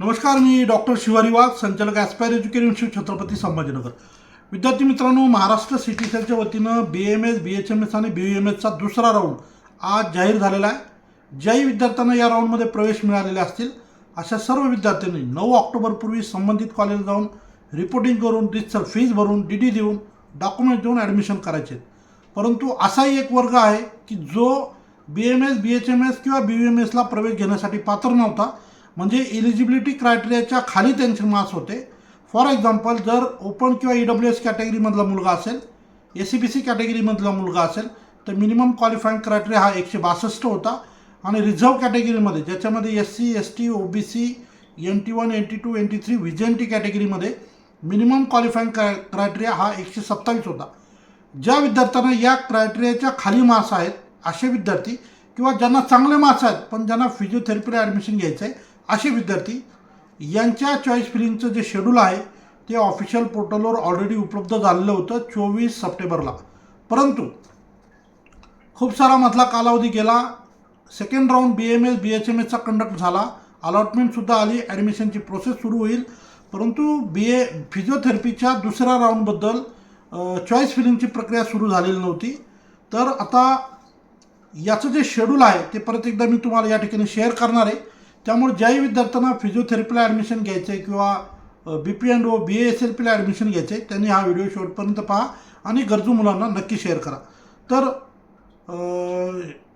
नमस्कार मी डॉक्टर शिवारी वाघ संचालक aspire education institute Chhatrapati Sambhajinagar. विद्यार्थी मित्रांनो महाराष्ट्र सिटी सेलच्या वतीनं B M S B H M S आणि बी एम एसचा दुसरा राऊंड आज जाहीर झालेला आहे. ज्याही विद्यार्थ्यांना या राऊंडमध्ये प्रवेश मिळालेले असतील अशा सर्व विद्यार्थ्यांनी नऊ ऑक्टोबरपूर्वी संबंधित कॉलेज जाऊन रिपोर्टिंग करून रितसर फीज भरून डी डी देऊन डॉक्युमेंट देऊन ॲडमिशन करायचे परंतु असाही एक वर्ग आहे की जो B M S B H M S किंवा बी एम एसला प्रवेश घेण्यासाठी पात्र नव्हता म्हणजे इलिजिबिलिटी क्रायटेरियाच्या खाली त्यांचे मार्क्स होते. फॉर एक्झाम्पल जर ओपन किंवा ई डब्ल्यू एस कॅटेगरीमधला मुलगा असेल ए सी बी सी कॅटेगरीमधला मुलगा असेल तर मिनिमम क्वालिफाईंग क्रायटेरिया हा एकशे बासष्ट होता. आणि रिझर्व कॅटेगरीमध्ये ज्याच्यामध्ये S C S T O B C N T one N T two N T three V J N T कॅटेगरीमध्ये मिनिमम क्वालिफाईंग क्राय क्रायटेरिया हा एकशे सत्तावीस होता. ज्या विद्यार्थ्यांना या क्रायटेरियाच्या खाली मार्क्स आहेत असे विद्यार्थी किंवा ज्यांना चांगले मार्क्स आहेत पण ज्यांना फिजिओथेरपीला ॲडमिशन घ्यायचं आहे असे विद्यार्थी यांच्या चॉईस फिलिंगचं जे शेड्यूल आहे ते ऑफिशियल पोर्टलवर ऑलरेडी उपलब्ध झालेलं होतं चोवीस सप्टेंबरला. परंतु खूप सारा मधला कालावधी गेला second round B M S B H M एसचा conduct झाला अलॉटमेंटसुद्धा आली ॲडमिशनची प्रोसेस सुरू होईल. परंतु बी ए फिजिओथेरपीच्या दुसऱ्या राऊंडबद्दल चॉईस फिलिंगची प्रक्रिया सुरू झालेली नव्हती. तर आता याचं जे शेड्यूल आहे ते परत एकदा मी तुम्हाला या ठिकाणी शेअर करणार आहे. त्यामुळे ज्याही विद्यार्थ्यांना फिजिओथेरपीला ॲडमिशन घ्यायचं आहे किंवा B P N O B S L पीला ॲडमिशन घ्यायचं आहे त्यांनी हा व्हिडिओ शेवटपर्यंत पहा आणि गरजू मुलांना नक्की शेअर करा. तर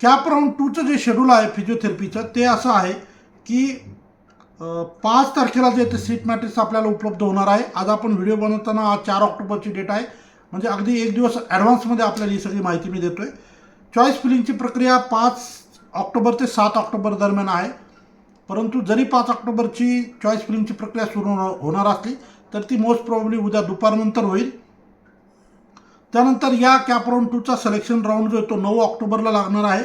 कॅप राऊंड टूचं जे शेड्यूल आहे फिजिओथेरपीचं ते असं आहे की पाच तारखेला जे ते सीट मॅट्रिक्स आपल्याला उपलब्ध होणार आहे आज आपण व्हिडिओ बनवताना आज चार ऑक्टोबरची डेट आहे म्हणजे अगदी एक दिवस ॲडव्हान्समध्ये आपल्याला ही सगळी माहिती मी देतो आहे चॉईस फिलिंगची प्रक्रिया पाच ऑक्टोबर ते सात ऑक्टोबर दरम्यान आहे. परंतु जरी पाच ऑक्टोबरची चॉईस फिल्मची प्रक्रिया सुरू होणार होणार असली तर ती मोस्ट प्रॉब्ली उद्या दुपारनंतर होईल. त्यानंतर या कॅप टूचा सिलेक्शन राऊंड जो आहे तो नऊ ऑक्टोबरला लागणार आहे.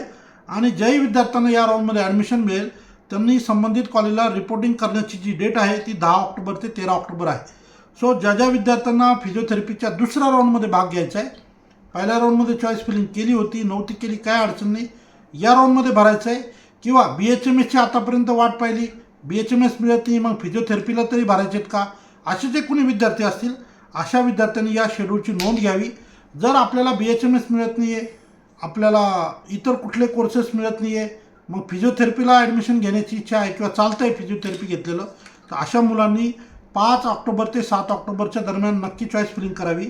आणि ज्याही विद्यार्थ्यांना या राऊंडमध्ये ॲडमिशन मिळेल त्यांनी संबंधित कॉलेजला रिपोर्टिंग करण्याची जी डेट आहे ती दहा ऑक्टोबर ते तेरा ऑक्टोबर आहे. सो ज्या ज्या विद्यार्थ्यांना फिजिओथेरपीच्या दुसऱ्या राऊंडमध्ये भाग घ्यायचा आहे पहिल्या राऊंडमध्ये चॉईस फिलिंग केली होती नव्हती केली काय अडचण नाही. या राऊंडमध्ये भरायचं आहे. किंवा बी एच एम एसची आतापर्यंत वाट पाहिली. बी एच एम एस मिळत नाही मग फिजिओथेरपीला तरी भरायचे आहेत का? असे जे कोणी विद्यार्थी असतील अशा विद्यार्थ्यांनी या शेड्यूलची नोंद घ्यावी. जर आपल्याला बी एच एम एस मिळत नाही आहे आपल्याला इतर कुठले कोर्सेस मिळत नाही आहे मग फिजिओथेरपीला ॲडमिशन घेण्याची इच्छा आहे किंवा चालतं आहे फिजिओथेरपी घेतलेलं तर अशा मुलांनी पाच ऑक्टोबर ते सात ऑक्टोबरच्या दरम्यान नक्की चॉईस फिलिंग करावी.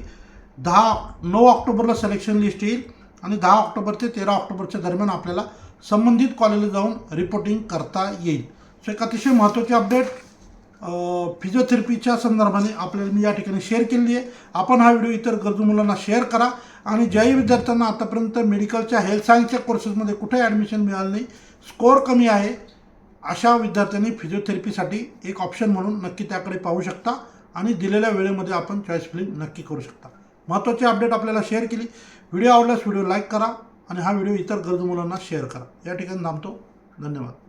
दहा नऊ ऑक्टोबरला सिलेक्शन लिस्ट येईल आणि दहा ऑक्टोबर ते तेरा ऑक्टोबरच्या दरम्यान आपल्याला संबंधित कॉलेजला जाऊन रिपोर्टिंग करता येईल. सो एक अतिशय महत्त्वाचे अपडेट फिजिओथेरपीच्या संदर्भाने आपल्याला मी या ठिकाणी शेअर केलेली आहे. आपण हा व्हिडिओ इतर गरजू मुलांना शेअर करा आणि ज्याही विद्यार्थ्यांना आतापर्यंत मेडिकलच्या हेल्थ सायन्सच्या कोर्सेसमध्ये कुठे ॲडमिशन मिळालं नाही स्कोअर कमी आहे अशा विद्यार्थ्यांनी फिजिओथेरपीसाठी एक ऑप्शन म्हणून नक्की त्याकडे पाहू शकता आणि दिलेल्या वेळेमध्ये आपण चॉईस फिलिंग नक्की करू शकता. महत्त्वाची अपडेट आपल्याला शेअर केली. व्हिडिओ आवडल्यास व्हिडिओ लाईक करा. आणि हा व्हिडिओ इतर गरजू मुलांना शेअर करा. या ठिकाणी थांबतो. धन्यवाद.